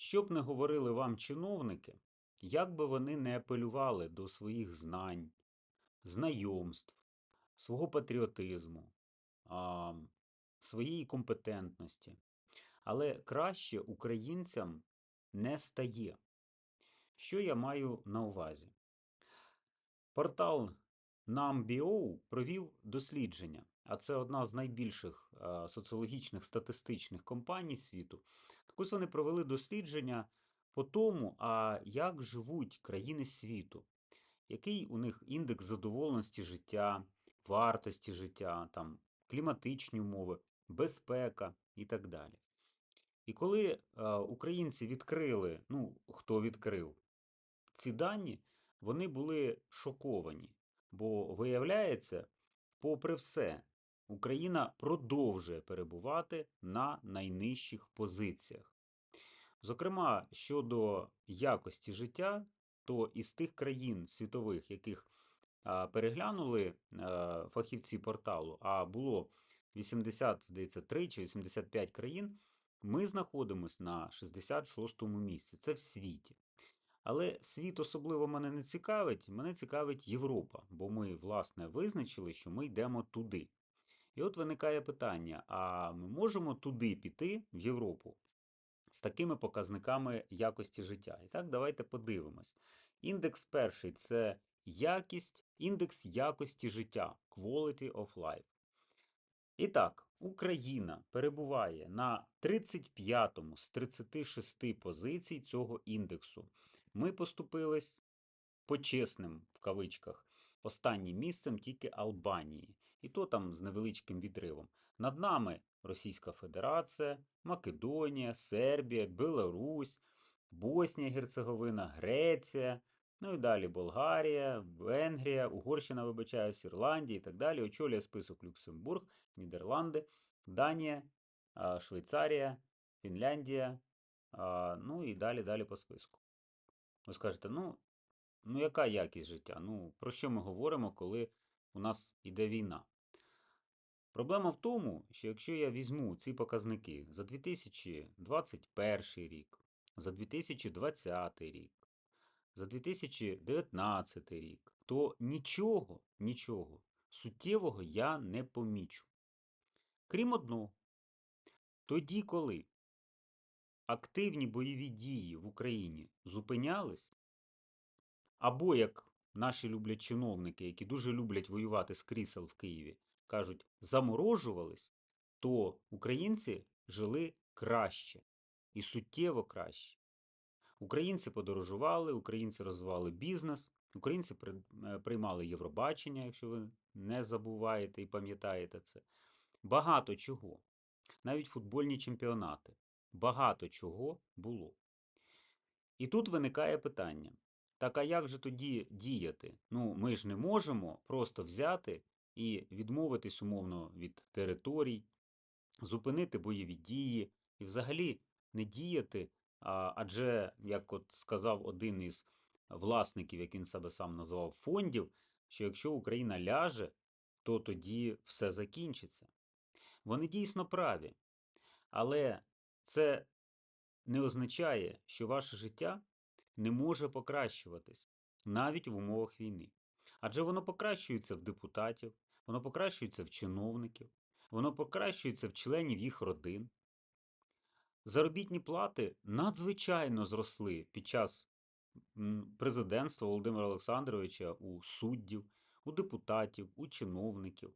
Що б не говорили вам чиновники, як би вони не апелювали до своїх знань, знайомств, свого патріотизму, а, своєї компетентності, але краще українцям не стає. Що я маю на увазі? Портал NAMBO провів дослідження, а це одна з найбільших соціологічних статистичних компаній світу. Ось вони провели дослідження по тому, а як живуть країни світу, який у них індекс задоволеності життя, вартості життя, там, кліматичні умови, безпека і так далі. І коли е, українці відкрили, ну хто відкрив ці дані, вони були шоковані. Бо виявляється, попри все, Україна продовжує перебувати на найнижчих позиціях. Зокрема, щодо якості життя, то із тих країн світових, яких переглянули фахівці порталу, а було 80, здається, 3 чи 85 країн, ми знаходимося на 66-му місці. Це в світі. Але світ особливо мене не цікавить, мене цікавить Європа, бо ми, власне, визначили, що ми йдемо туди. І от виникає питання: а ми можемо туди піти, в Європу, з такими показниками якості життя? І так, давайте подивимось. Індекс перший це якість, індекс якості життя, quality of life. І так, Україна перебуває на 35-му з 36 позицій цього індексу. Ми поступились почесним в кавичках останнім місцем тільки Албанії, і то там з невеличким відривом. Над нами Російська Федерація, Македонія, Сербія, Білорусь, Боснія, Герцеговина, Греція, ну і далі Болгарія, Венгрія, Угорщина, вибачаюсь, Ірландія і так далі. Очолює список Люксембург, Нідерланди, Данія, Швейцарія, Фінляндія, ну і далі далі по списку. Ви скажете, ну, ну яка якість життя? Ну, про що ми говоримо, коли у нас йде війна? Проблема в тому, що якщо я візьму ці показники за 2021 рік, за 2020 рік, за 2019 рік, то нічого, нічого суттєвого я не помічу. Крім одного, тоді, коли активні бойові дії в Україні зупинялись, або як наші люблять чиновники, які дуже люблять воювати з крісел в Києві, кажуть, заморожувались, то українці жили краще і суттєво краще. Українці подорожували, українці розвивали бізнес, українці е, приймали Євробачення, якщо ви не забуваєте і пам'ятаєте це. Багато чого. Навіть футбольні чемпіонати багато чого було. І тут виникає питання: так а як же тоді діяти? Ну, ми ж не можемо просто взяти і відмовитись умовно від територій, зупинити бойові дії і взагалі не діяти. Адже, як от сказав один із власників, як він себе сам назвав, фондів, що якщо Україна ляже, то тоді все закінчиться. Вони дійсно праві. Але це не означає, що ваше життя не може покращуватись навіть в умовах війни. Адже воно покращується в депутатів, воно покращується в чиновників, воно покращується в членів їх родин. Заробітні плати надзвичайно зросли під час президентства Володимира Олександровича у суддів, у депутатів, у чиновників,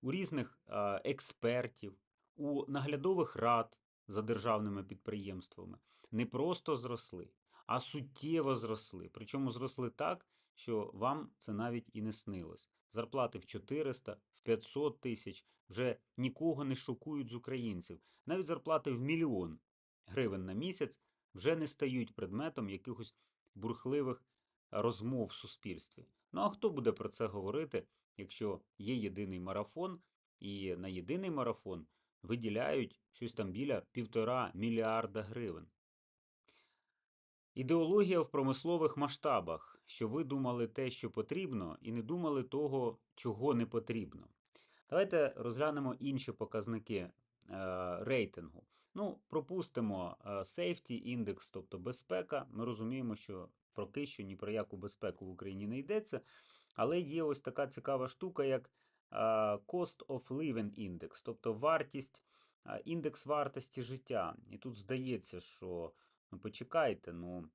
у різних експертів, у наглядових рад за державними підприємствами не просто зросли, а суттєво зросли. Причому зросли так, що вам це навіть і не снилось. Зарплати в 400, в 500 тисяч вже нікого не шокують з українців. Навіть зарплати в мільйон гривень на місяць вже не стають предметом якихось бурхливих розмов в суспільстві. Ну а хто буде про це говорити, якщо є єдиний марафон, і на єдиний марафон виділяють щось там біля півтора мільярда гривень. Ідеологія в промислових масштабах, що ви думали те, що потрібно, і не думали того, чого не потрібно. Давайте розглянемо інші показники е, рейтингу. Ну, пропустимо е, safety index, тобто безпека. Ми розуміємо, що поки що ні про яку безпеку в Україні не йдеться. Але є ось така цікава штука, як е, Cost of Living Index, тобто вартість, е, індекс вартості життя. І тут здається, що ну почекайте, ну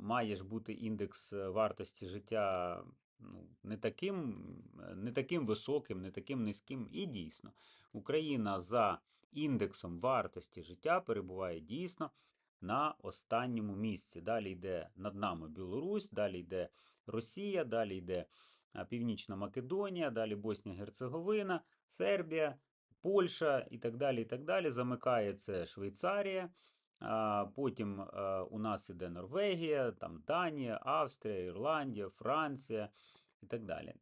має ж бути індекс е, вартості життя ну, не таким, е, не таким високим, не таким низьким. І дійсно, Україна за індексом вартості життя перебуває дійсно на останньому місці. Далі йде над нами Білорусь, далі йде Росія, далі йде Північна Македонія, далі Боснія Герцеговина, Сербія, Польща і так далі. і так далі. Замикає Швейцарія. Потім у нас іде Норвегія, там Данія, Австрія, Ірландія, Франція і так далі.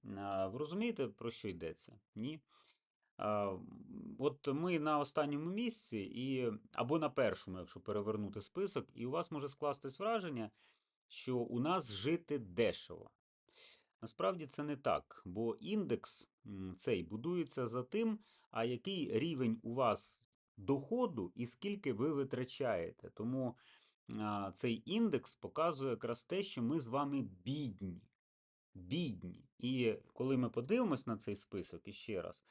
Ви розумієте, про що йдеться? Ні? От ми на останньому місці, і, або на першому, якщо перевернути список, і у вас може скластись враження, що у нас жити дешево. Насправді це не так, бо індекс цей будується за тим, а який рівень у вас доходу і скільки ви витрачаєте. Тому а, цей індекс показує якраз те, що ми з вами бідні. Бідні. І коли ми подивимось на цей список іще раз,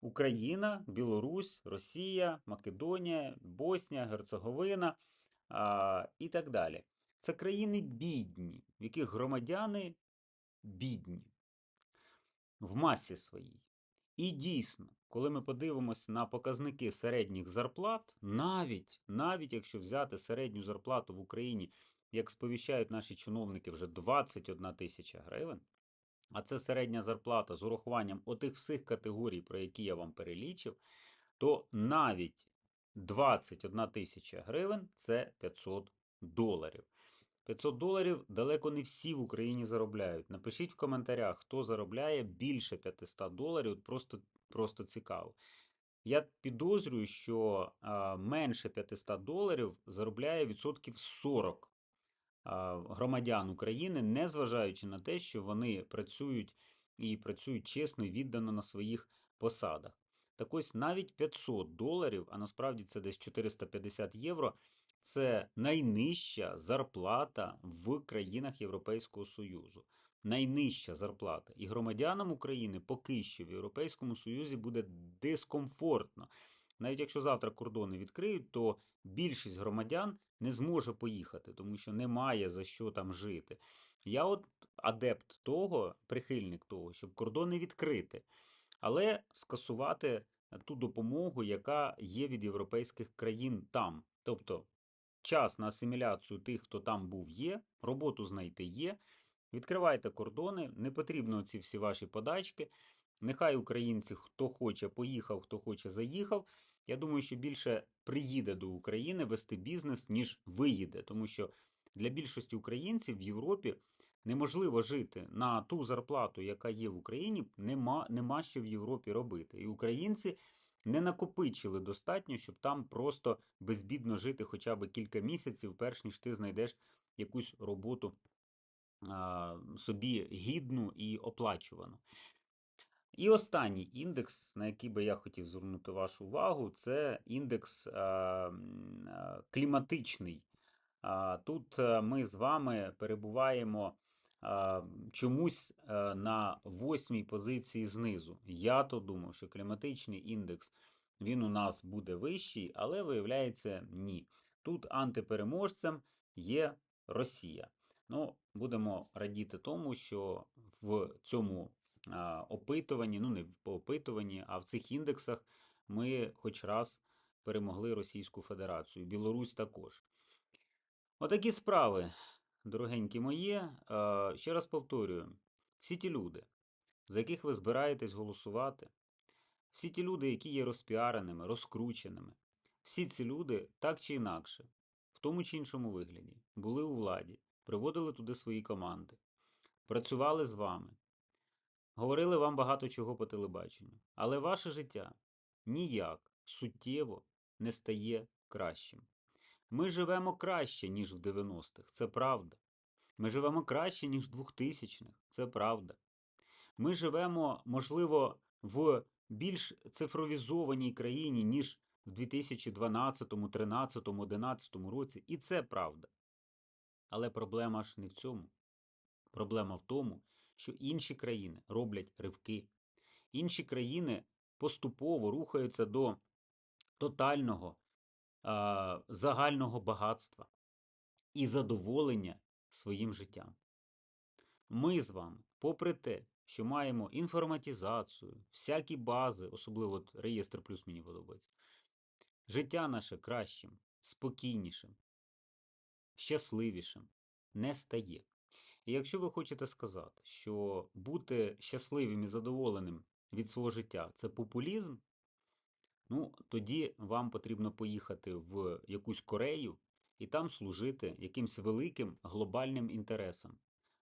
Україна, Білорусь, Росія, Македонія, Боснія, Герцеговина а, і так далі. Це країни бідні, в яких громадяни бідні в масі своїй. І дійсно, коли ми подивимося на показники середніх зарплат, навіть, навіть якщо взяти середню зарплату в Україні, як сповіщають наші чиновники, вже 21 тисяча гривень, а це середня зарплата з урахуванням отих всіх категорій, про які я вам перелічив, то навіть 21 тисяча гривень це 500 доларів. 500 доларів далеко не всі в Україні заробляють. Напишіть в коментарях, хто заробляє більше 500 доларів, просто, просто цікаво. Я підозрюю, що менше 500 доларів заробляє відсотків 40 а, громадян України, незважаючи на те, що вони працюють і працюють чесно і віддано на своїх посадах. Так ось навіть 500 доларів, а насправді це десь 450 євро, це найнижча зарплата в країнах Європейського Союзу. Найнижча зарплата. І громадянам України поки що в Європейському Союзі буде дискомфортно. Навіть якщо завтра кордони відкриють, то більшість громадян не зможе поїхати, тому що немає за що там жити. Я от адепт того, прихильник того, щоб кордони відкрити, але скасувати ту допомогу, яка є від європейських країн там. Тобто час на асиміляцію тих, хто там був, є, роботу знайти є. Відкривайте кордони, не потрібно ці всі ваші подачки. Нехай українці, хто хоче, поїхав, хто хоче, заїхав. Я думаю, що більше приїде до України вести бізнес, ніж виїде, тому що для більшості українців в Європі неможливо жити на ту зарплату, яка є в Україні, нема, нема що в Європі робити. І українці не накопичили достатньо, щоб там просто безбідно жити хоча б кілька місяців, перш ніж ти знайдеш якусь роботу собі гідну і оплачувану. І останній індекс, на який би я хотів звернути вашу увагу, це індекс кліматичний. Тут е, ми з вами перебуваємо чомусь е, на восьмій позиції знизу. Я то думав, що кліматичний індекс він у нас буде вищий, але виявляється, ні. Тут антипереможцем є Росія. Ну, будемо радіти тому, що в цьому опитуванні, ну не по опитуванні, а в цих індексах ми хоч раз перемогли Російську Федерацію. Білорусь також. Отакі справи, дорогенькі мої. Ще раз повторюю: всі ті люди, за яких ви збираєтесь голосувати, всі ті люди, які є розпіареними, розкрученими, всі ці люди так чи інакше, в тому чи іншому вигляді, були у владі, приводили туди свої команди, працювали з вами, говорили вам багато чого по телебаченню, але ваше життя ніяк суттєво не стає кращим. Ми живемо краще, ніж в 90-х, це правда. Ми живемо краще, ніж в 2000-х, це правда. Ми живемо, можливо, в більш цифровізованій країні, ніж в 2012, 2013, 2011 році, і це правда. Але проблема ж не в цьому. Проблема в тому, що інші країни роблять ривки. Інші країни поступово рухаються до тотального а, загального багатства і задоволення своїм життям. Ми з вами, попри те, що маємо інформатизацію, всякі бази, особливо от реєстр плюс мені подобається, життя наше кращим, спокійнішим, щасливішим не стає. І якщо ви хочете сказати, що бути щасливим і задоволеним від свого життя це популізм, ну тоді вам потрібно поїхати в якусь Корею і там служити якимсь великим глобальним інтересам.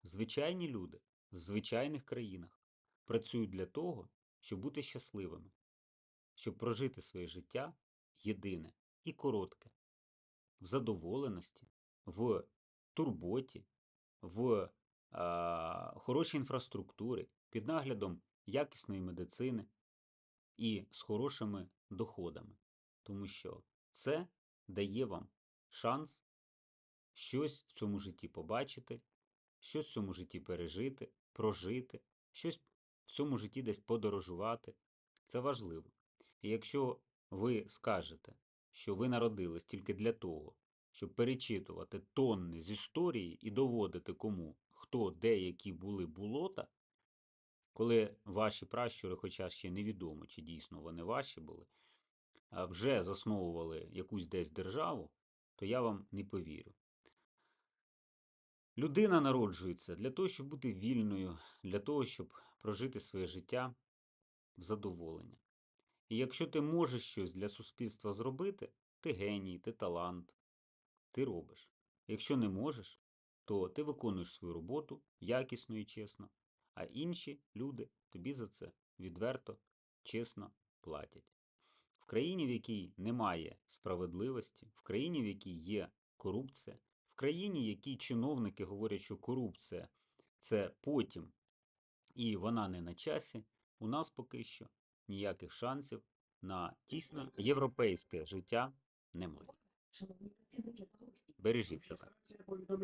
Звичайні люди в звичайних країнах працюють для того, щоб бути щасливими, щоб прожити своє життя єдине і коротке, в задоволеності, в турботі, в а, хорошій інфраструктурі, під наглядом якісної медицини і з хорошими доходами. Тому що це дає вам шанс щось в цьому житті побачити, щось в цьому житті пережити, прожити, щось в цьому житті десь подорожувати. Це важливо. І якщо ви скажете, що ви народились тільки для того, щоб перечитувати тонни з історії і доводити кому, хто де які були болота, коли ваші пращури, хоча ще невідомо, чи дійсно вони ваші були, вже засновували якусь десь державу, то я вам не повірю. Людина народжується для того, щоб бути вільною, для того, щоб прожити своє життя в задоволення. І якщо ти можеш щось для суспільства зробити, ти геній, ти талант, ти робиш. Якщо не можеш, то ти виконуєш свою роботу якісно і чесно, а інші люди тобі за це відверто, чесно платять. В країні, в якій немає справедливості, в країні, в якій є корупція, в країні, в якій чиновники говорять, що корупція це потім і вона не на часі, у нас поки що ніяких шансів на дійсно європейське життя немає. Бережіть себе.